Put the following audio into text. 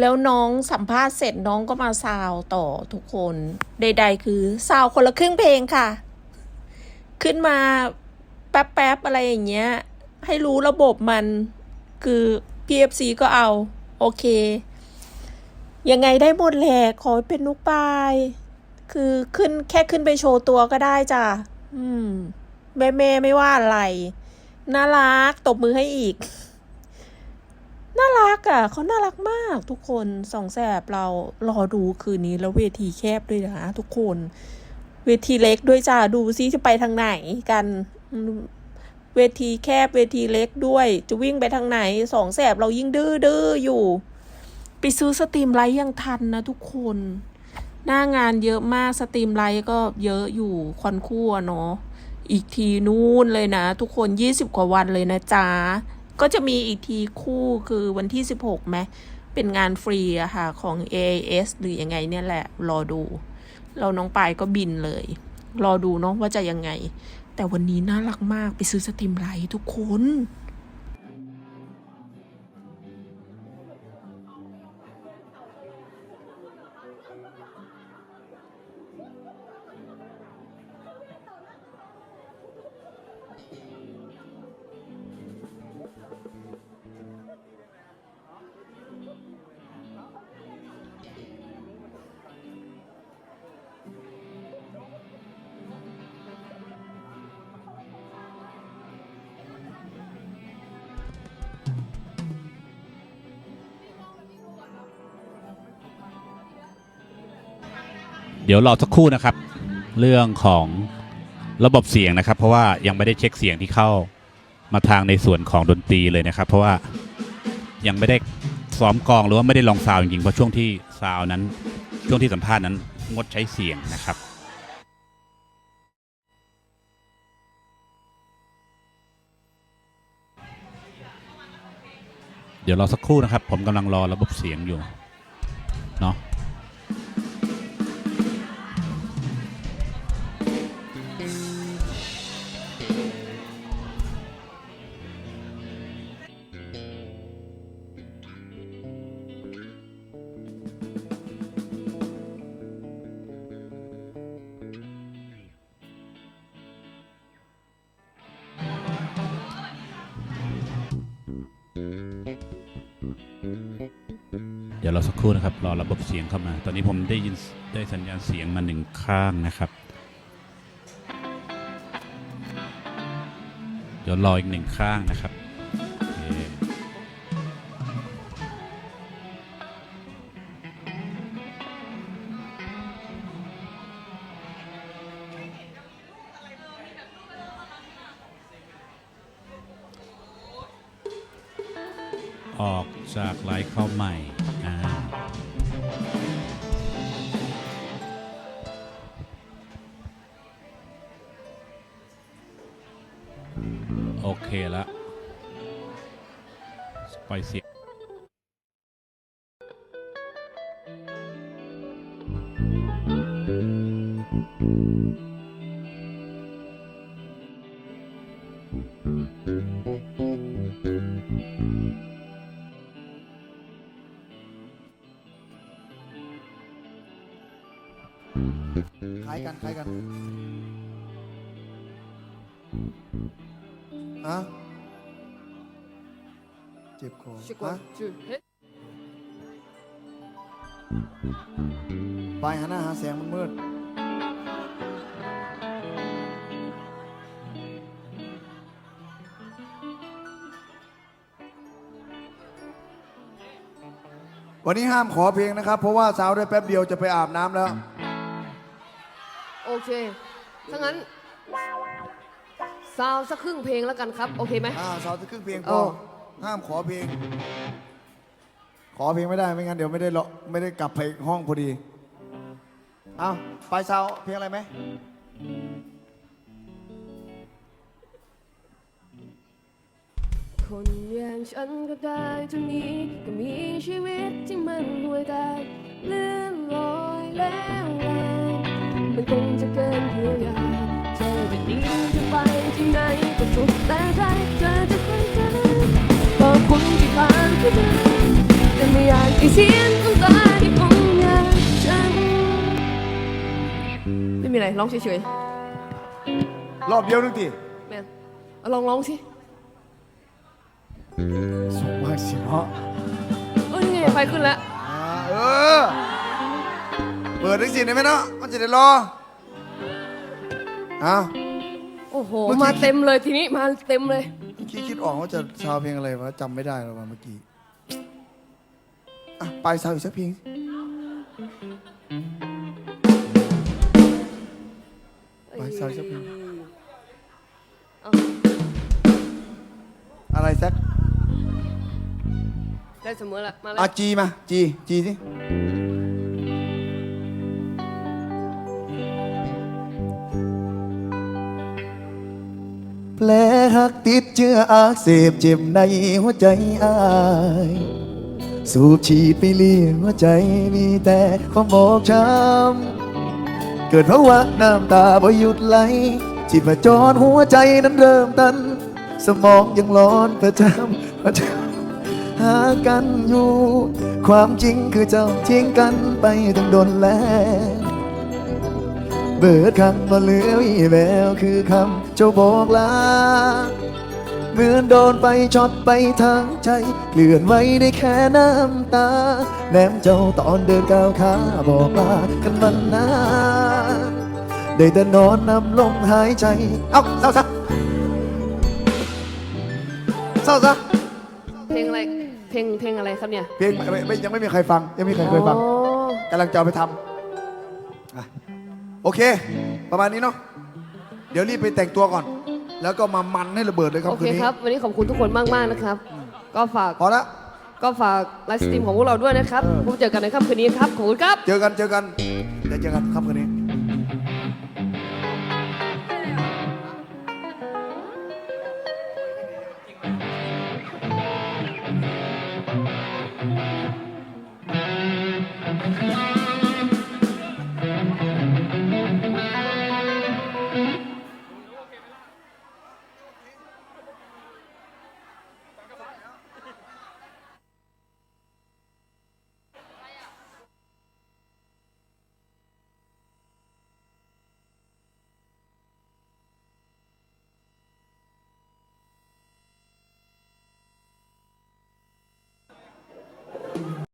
แล้วน้องสัมภาษณ์เสร็จน้องก็มาซาวต่อทุกคนใด ๆ คือซาวคนละครึ่งเพลงค่ะ ขึ้นมาแป๊บๆอะไรอย่างเงี้ย ให้รู้ระบบมันคือ PFC ก็เอา โอเค ยังไงได้หมดแหละขอเป็นนุกปายคือขึ้นแค่ขึ้นไปโชว์ตัวก็ได้จ้ะ อืม แม่แม่ไม่ว่าอะไร น่ารัก ตบมือให้อีก น่ารักอะเขาน่ารักมากทุกคนสองแสบเรารอดูคืนนี้แล้วเวทีแคบด้วยนะทุกคน เวทีเล็กด้วยจ้าดูซิจะไปทางไหนกันเวทีแคบเวทีเล็กด้วย จะวิ่งไปทางไหนสองแสบเรายิ่งดื้อดื้ออยู่ ไปซื้อสตรีมไลท์ยังทันนะทุกคน หน้างานเยอะมากสตรีมไลท์ก็เยอะอยู่คอนคู่อะเนาะอีกทีนู่นเลยนะ ทุกคนยี่สิบกว่าวันเลยนะจ๊ะ ก็จะมีอีกทีคู่คือวันที่สิบหกไหมเป็นงานฟรีอะค่ะของ AIS หรือยังไงเนี่ยแหละ รอดู เราน้องปายก็บินเลย รอดูเนาะว่าจะยังไง แต่วันนี้น่ารักมากไปซื้อสตรีมไลท์ทุกคน เดี๋ยวรอสักครู่นะครับ เรื่องของระบบเสียงนะครับ เพราะว่ายังไม่ได้เช็คเสียงที่เข้ามาทางในส่วนของดนตรีเลยนะครับ เพราะว่ายังไม่ได้ซ้อมกองหรือว่าไม่ได้ลองซาวจริงๆเพราะช่วงที่ซาวนั้น ช่วงที่สัมภาษณ์นั้นงดใช้เสียงนะครับเดี๋ยวรอสักครู่นะครับ ผมกำลังรอระบบเสียงอยู่ ดี๋ยวเราสักครู่นะครับรอระบบเสียงเข้ามา ตอนนี้ผมได้ยินได้สัญญาณเสียงมาหนึ่งข้างนะครับ เดี๋ยวรออีกหนึ่งข้างนะครับ ออกจากไลฟ์เข้าใหม่โอเคแล้วปล่อยเสียง คล้ายกันคล้ายกันอะเจ็บคอฮะไปหาหน้าหาแสงมันมืดวันนี้ห้ามขอเพลงนะครับ เพราะว่าสาวได้แป๊บเดียวจะไปอาบน้ำแล้ว เค ถ้างั้นซาวสักครึ่งเพลงแล้วกันครับ โอเคไหม อ่าสาวจะครึ่งเพลงพโอ้อห้ามขอเพลง ขอเพลงไม่ได้ไม่งั้นเดี๋ยวไม่ได้เลาะไม่ได้กลับไปห้องพอดี เอาไปสาวเพลงอะไรไหมคนอย่างฉันก็ได้เท่านี้ก็มีชีวิตที่มันห่วยแตกเลื่อนลอยแล้วแรง มันคงจะเกินเยียวยาเธอจะหนีจะไปที่ไหนก็สุดแต่ใจเธอจะไปเจอขอบคุณที่ผ่านไปได้แต่ไม่อยากอีเสียงน้ำตาที่คงอยากฉันไม่มีอะไรร้องเฉยรอบเดียวนึงทีๆแม่นเอาลองร้องสิสูงมากสิเนาะโอ้ยนี่ไงไฟขึ้นแล้ว อ่าเออ เปิดได้สิได้ไหมเนาะมันจะได้รออ้าวโอ้โห เมื่อกี้ มาเต็มเลยทีนี้มาเต็มเลย เมื่อกี้คิดออกว่าจะซาวเพลงอะไรวะจำไม่ได้แล้วว่ะเมื่อกี้อะไปซาวอีกสักเพลงไปซาวอีกสักเพลงเอา อะไรแซกได้เสมอละมาเลยอาจีมาจีจีสิ แผลหักติดเชื้ออักเสบเจ็บในหัวใจอาย สูบฉีดไปเลี้ยงหัวใจมีแต่ความบอบช้ำเกิดเพราะว่าน้ำตาบ่หยุดไหลชีพจรหัวใจนั้นเริ่มตัน สมองยังร้อนประจำประจำหากันอยู่ ความจริงคือเจ้าทิ้งกันไปตั้งโดนแล้ว เบิดคำมาเหลือวิแววคือคำเจ้าบอกลาเหมือนโดนไปช็อตไปทางใจเกลื่อนไว้ได้แค่น้ำตาแนมเจ้าตอนเดินก้าวขาบอกลากันมันนานได้แต่นอนนำลมหายใจ เอ้าเศร้าซะเศร้าซะเพลงอะไร เพลงเพลงอะไรครับเนี่ย เพลงไม่ไม่ยังไม่มีใครฟัง ยังไม่มีใครเคยฟังอ๋อกำลังจะเอาไปทำอะ โอเค ประมาณนี้เนาะเดี๋ยวรีบไปแต่งตัวก่อน แล้วก็มามันให้ระเบิดเลยครับโอคืเคนนี้ครับ วันนี้ขอบคุณทุกคนมากมากๆนะครับ ก็ฝากพอละก็ฝากไลฟ์สตรีมของพวกเราด้วยนะครับเออพบเจอกันในค่ำคืนนี้ครับขอบคุณครับ เจอกันเจอกันเดี๋ยวเจอกันครับคืนนี้